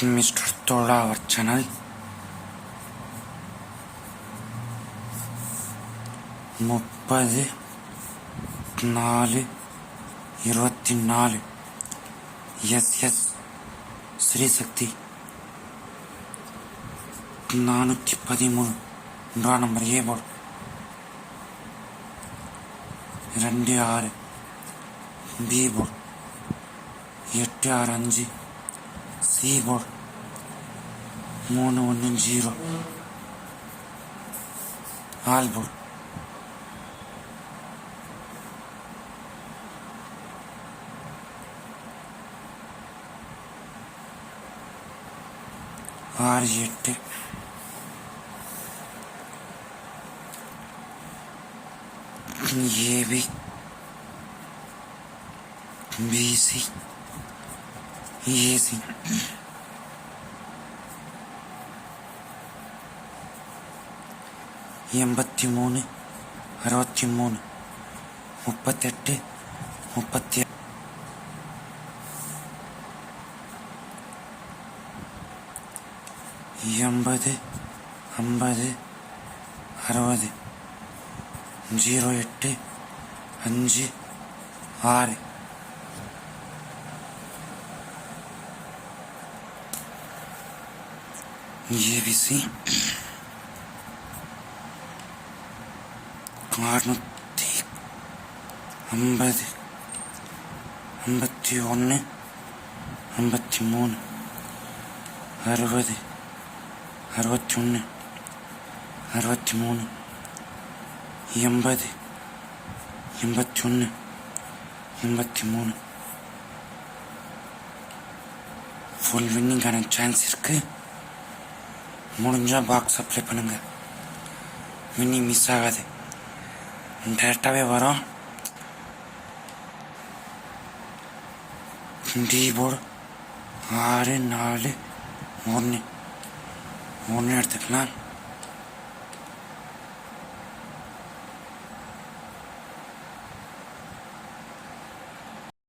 Mister Thozha our channel முப்பது நாலு இருபத்தி நாலு எஸ் எஸ். ஸ்ரீசக்தி. நானூற்றி பதிமூணு ஒன்றாம் நம்பர் ஏ போர்டு. ரெண்டு ஆறு. B board. எட்டு ஆறு அஞ்சு. C board. மூணு ஒன்று ஜீரோ ஆல் போர்டு ஆறு எட்டு ஏபி பிசி ஏசி எண்பத்தி மூணு அறுபத்தி மூணு முப்பத்தெட்டு முப்பத்தி எண்பது ஐம்பது அறுபது ஜீரோ எட்டு அஞ்சு ஆறு ஏபிசி அறுநூற்றி ஐம்பது. ஐம்பத்தி ஒன்று ஐம்பத்தி மூணு அறுபது அறுபத்தி ஒன்று அறுபத்தி மூணு எண்பது எண்பத்தி ஒன்று எண்பத்தி மூணு. ஃபுல் வின்னிங்கான சான்ஸ் இருக்குது முடிஞ்சால் பாக்ஸ் அப்ளை பண்ணுங்கள் வின்னிங் மிஸ் ஆகாது. டேரெக்டாகவே வரோம். டி போர்டு ஆறு நாலு ஒன்று. ஒன்று எடுத்துக்கலாம்.